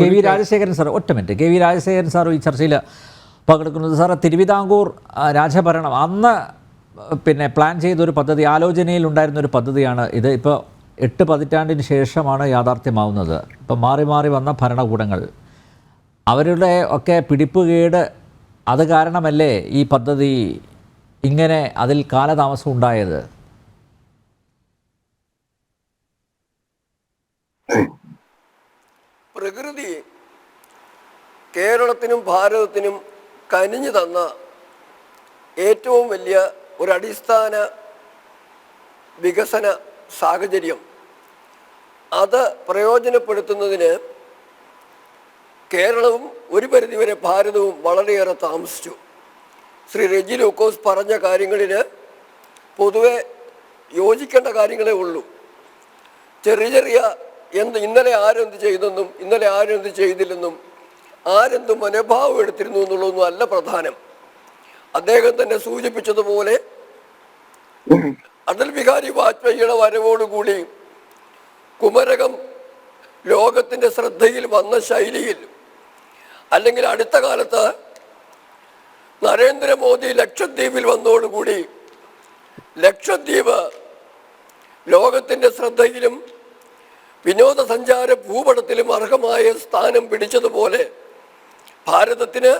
K V Rajasekharan sir ഒറ്റ minute. K V Rajasekharan sir ഈ ചർച്ചയിൽ പങ്കെടുക്കുന്നത് സാറ് തിരുവിതാംകൂർ രാജഭരണം അന്ന് പിന്നെ പ്ലാൻ ചെയ്തൊരു പദ്ധതി ആലോചനയിൽ ഉണ്ടായിരുന്ന ഒരു പദ്ധതിയാണ് ഇത്. ഇപ്പോൾ എട്ട് പതിറ്റാണ്ടിന് ശേഷമാണ് യാഥാർത്ഥ്യമാവുന്നത്. ഇപ്പം മാറി മാറി വന്ന ഭരണകൂടങ്ങൾ. അവരുടെ ഒക്കെ പിടിപ്പുകേട് അത് കാരണമല്ലേ ഈ പദ്ധതി ഇങ്ങനെ അതിൽ കാലതാമസം ഉണ്ടായത്? പ്രകൃതി കേരളത്തിനും ഭാരതത്തിനും കനിഞ്ഞു തന്ന ഏറ്റവും വലിയ ഒരടിസ്ഥാന വികസന സാഹചര്യം. അത് പ്രയോജനപ്പെടുത്തുന്നതിന് കേരളവും ഒരു പരിധിവരെ ഭാരതവും വളരെയേറെ താമസിച്ചു. ശ്രീ റെജി ലൂക്കോസ് പറഞ്ഞ കാര്യങ്ങളിൽ പൊതുവെ യോജിക്കേണ്ട കാര്യങ്ങളേ ഉള്ളൂ. ചെറിയ ചെറിയ എന്ത് ഇന്നലെ ആരെന്ത് ചെയ്തെന്നും ഇന്നലെ ആരെന്ത് ചെയ്തില്ലെന്നും ആരെന്ത് മനോഭാവം എടുത്തിരുന്നു എന്നുള്ളതൊന്നും അല്ല പ്രധാനം. അദ്ദേഹം തന്നെ സൂചിപ്പിച്ചതുപോലെ അടൽ ബിഹാരി വാജ്പേയിയുടെ വരവോടുകൂടി കുമരകം ലോകത്തിന്റെ ശ്രദ്ധയിൽ വന്ന ശൈലിയിൽ അല്ലെങ്കിൽ അടുത്ത കാലത്ത് നരേന്ദ്രമോദി ലക്ഷദ്വീപിൽ വന്നതോടുകൂടി ലക്ഷദ്വീപ് ലോകത്തിന്റെ ശ്രദ്ധയിലും വിനോദസഞ്ചാര ഭൂപടത്തിലും അർഹമായ സ്ഥാനം പിടിച്ചതുപോലെ ഭാരതത്തിന്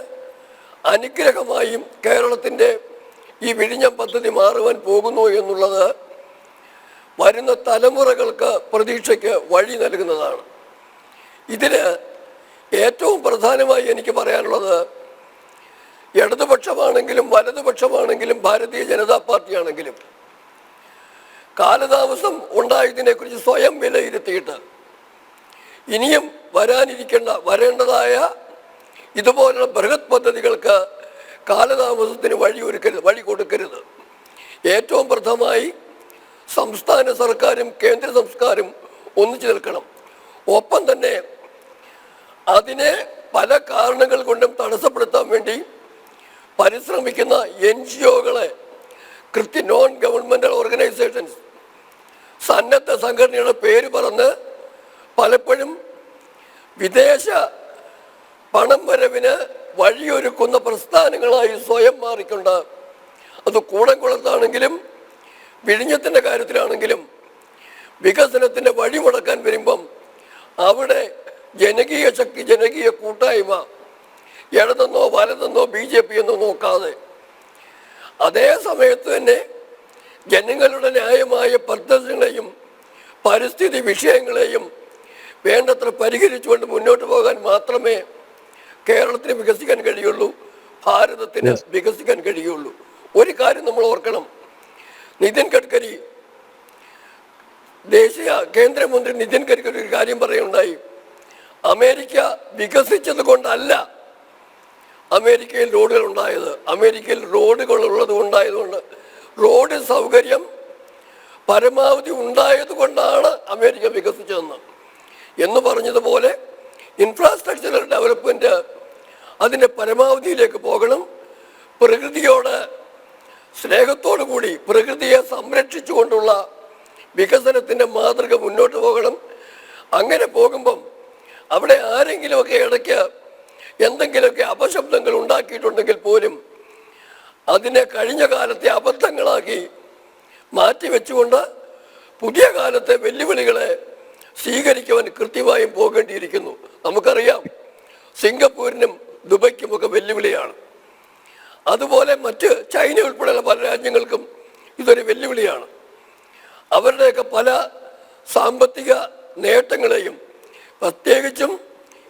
അനുഗ്രഹമായും കേരളത്തിന്റെ ഈ വിഴിഞ്ഞം പദ്ധതി മാറുവാൻ പോകുന്നു എന്നുള്ളത് വരുന്ന തലമുറകൾക്ക് പ്രതീക്ഷയ്ക്ക് വഴി നൽകുന്നതാണ്. ഇതിന് ഏറ്റവും പ്രധാനമായി എനിക്ക് പറയാനുള്ളത് ഇടതുപക്ഷമാണെങ്കിലും വലതുപക്ഷമാണെങ്കിലും ഭാരതീയ ജനതാ പാർട്ടിയാണെങ്കിലും കാലതാമസം ഉണ്ടായതിനെക്കുറിച്ച് സ്വയം വിലയിരുത്തിയിട്ട് ഇനിയും വരാനിരിക്കേണ്ട വരേണ്ടതായ ഇതുപോലുള്ള ബൃഹത് പദ്ധതികൾക്ക് കാലതാമസത്തിന് വഴി ഒരുക്കരുത് വഴി കൊടുക്കരുത്. ഏറ്റവും പ്രഥമമായി സംസ്ഥാന സർക്കാരും കേന്ദ്ര സംസ്കാരും ഒന്നിച്ചു നിൽക്കണം. ഒപ്പം തന്നെ അതിനെ പല കാരണങ്ങൾ കൊണ്ടും തടസ്സപ്പെടുത്താൻ വേണ്ടി പരിശ്രമിക്കുന്ന എൻ ജി ഒകളെ കൃത്യ നോൺ ഗവൺമെന്റൽ ഓർഗനൈസേഷൻസ് സന്നദ്ധ സംഘടനയുടെ പേര് പറഞ്ഞ് പലപ്പോഴും വിദേശ പണം വരവിന് വഴിയൊരുക്കുന്ന പ്രസ്ഥാനങ്ങളായി സ്വയം മാറിക്കൊണ്ട് അത് കൂടംകുളത്താണെങ്കിലും വിഴിഞ്ഞത്തിന്റെ കാര്യത്തിലാണെങ്കിലും വികസനത്തിന്റെ വഴി മുടക്കാൻ വരുമ്പം അവിടെ ജനകീയ ശക്തി ജനകീയ കൂട്ടായ്മ ഇടതെന്നോ വലതെന്നോ ബി ജെ പി എന്നോ നോക്കാതെ അതേ സമയത്ത് തന്നെ ജനങ്ങളുടെ ന്യായമായ പദ്ധതികളെയും പരിസ്ഥിതി വിഷയങ്ങളെയും വേണ്ടത്ര പരിഹരിച്ചുകൊണ്ട് മുന്നോട്ട് പോകാൻ മാത്രമേ കേരളത്തിന് വികസിക്കാൻ കഴിയുള്ളൂ ഭാരതത്തിന് വികസിക്കാൻ കഴിയുള്ളൂ. ഒരു കാര്യം നമ്മൾ ഓർക്കണം. നിതിൻ ഗഡ്കരി ദേശീയ കേന്ദ്രമന്ത്രി നിതിൻ ഗഡ്കരി ഒരു കാര്യം പറയുണ്ടായി. അമേരിക്ക വികസിച്ചത് കൊണ്ടല്ല അമേരിക്കയിൽ റോഡുകൾ ഉണ്ടായത് അമേരിക്കയിൽ റോഡുകൾ ഉള്ളത് സൗകര്യം പരമാവധി ഉണ്ടായത് കൊണ്ടാണ് അമേരിക്ക വികസിച്ചതെന്ന്. എന്ന് പറഞ്ഞതുപോലെ ഇൻഫ്രാസ്ട്രക്ചറൽ ഡെവലപ്മെന്റ് അതിന്റെ പരമാവധിയിലേക്ക് പോകണം. പ്രകൃതിയോട് സ്നേഹത്തോടു കൂടി പ്രകൃതിയെ സംരക്ഷിച്ചുകൊണ്ടുള്ള വികസനത്തിന്റെ മാതൃക മുന്നോട്ട് പോകണം. അങ്ങനെ പോകുമ്പം അവിടെ ആരെങ്കിലുമൊക്കെ ഇടയ്ക്ക് എന്തെങ്കിലുമൊക്കെ അപശബ്ദങ്ങൾ ഉണ്ടാക്കിയിട്ടുണ്ടെങ്കിൽ പോലും അതിനെ കഴിഞ്ഞ കാലത്തെ അബദ്ധങ്ങളാക്കി മാറ്റിവെച്ചുകൊണ്ട് പുതിയ കാലത്തെ വെല്ലുവിളികളെ സ്വീകരിക്കുവാൻ കൃത്യമായും പോകേണ്ടിയിരിക്കുന്നു. നമുക്കറിയാം സിംഗപ്പൂരിനും ദുബൈക്കും ഒക്കെ വെല്ലുവിളിയാണ്. അതുപോലെ മറ്റ് ചൈന ഉൾപ്പെടെയുള്ള പല രാജ്യങ്ങൾക്കും ഇതൊരു വെല്ലുവിളിയാണ്. അവരുടെയൊക്കെ പല സാമ്പത്തിക നേട്ടങ്ങളെയും പ്രത്യേകിച്ചും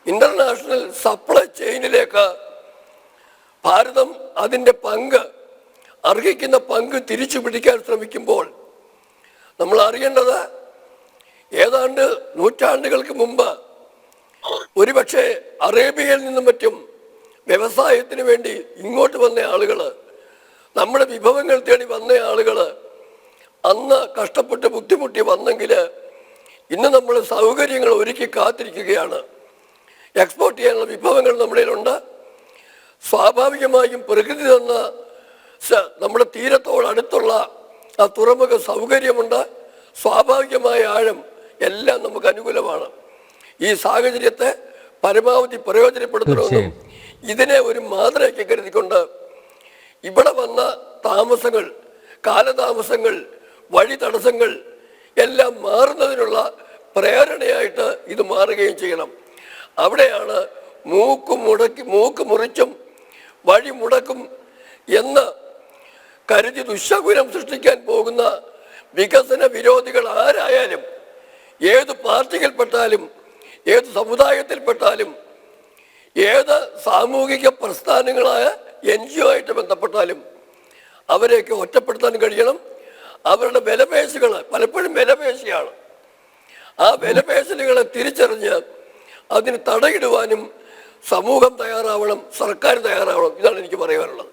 ഇന്റർനാഷണൽ സപ്ലൈ ചെയിനിലേക്ക് ഭാരതം അതിന്റെ പങ്ക് അർഹിക്കുന്ന പങ്ക് തിരിച്ചു പിടിക്കാൻ ശ്രമിക്കുമ്പോൾ നമ്മൾ അറിയേണ്ടത് ഏതാണ്ട് നൂറ്റാണ്ടുകൾക്ക് മുമ്പ് ഒരുപക്ഷെ അറേബ്യയിൽ നിന്നും മറ്റും വ്യവസായത്തിന് വേണ്ടി ഇങ്ങോട്ട് വന്ന ആളുകൾ നമ്മുടെ വിഭവങ്ങൾ തേടി വന്ന ആളുകൾ അന്ന് കഷ്ടപ്പെട്ട് ബുദ്ധിമുട്ടി വന്നെങ്കിൽ ഇന്ന് നമ്മൾ സൗകര്യങ്ങൾ ഒരുക്കി കാത്തിരിക്കുകയാണ്. എക്സ്പോർട്ട് ചെയ്യാനുള്ള വിഭവങ്ങൾ നമ്മളിലുണ്ട്. സ്വാഭാവികമായും പ്രകൃതി തന്ന നമ്മുടെ തീരത്തോടടുത്തുള്ള ആ തുറമുഖ സൗകര്യമുണ്ട്. സ്വാഭാവികമായ ആഴം എല്ലാം നമുക്ക് അനുകൂലമാണ്. ഈ സാഹചര്യത്തെ പരമാവധി പ്രയോജനപ്പെടുത്തണമെന്നും ഇതിനെ ഒരു മാതൃകയ്ക്ക് കരുതിക്കൊണ്ട് ഇവിടെ വന്ന താമസങ്ങൾ കാലതാമസങ്ങൾ വഴി തടസ്സങ്ങൾ എല്ലാം മാറുന്നതിനുള്ള പ്രേരണയായിട്ട് ഇത് മാറുകയും ചെയ്യണം. അവിടെയാണ് മൂക്കും മുടക്കി മൂക്ക് മുറിച്ചും വഴി മുടക്കും എന്ന് കരുതി ദുശകുനം സൃഷ്ടിക്കാൻ പോകുന്ന വികസന വിരോധികൾ ആരായാലും ഏത് പാർട്ടിയിൽപ്പെട്ടാലും ഏത് സമുദായത്തിൽപ്പെട്ടാലും ഏത് സാമൂഹിക പ്രസ്ഥാനങ്ങളായ എൻ ജി ഒ ആയിട്ട് ബന്ധപ്പെട്ടാലും അവരെയൊക്കെ ഒറ്റപ്പെടുത്താൻ കഴിയണം. അവരുടെ വിലപേശുകൾ പലപ്പോഴും വിലപേശിയാണ്. ആ വിലപേശലുകളെ തിരിച്ചറിഞ്ഞ് അതിന് തടയിടുവാനും സമൂഹം തയ്യാറാവണം സർക്കാർ തയ്യാറാവണം ഇതാണ് എനിക്ക് പറയാനുള്ളത്.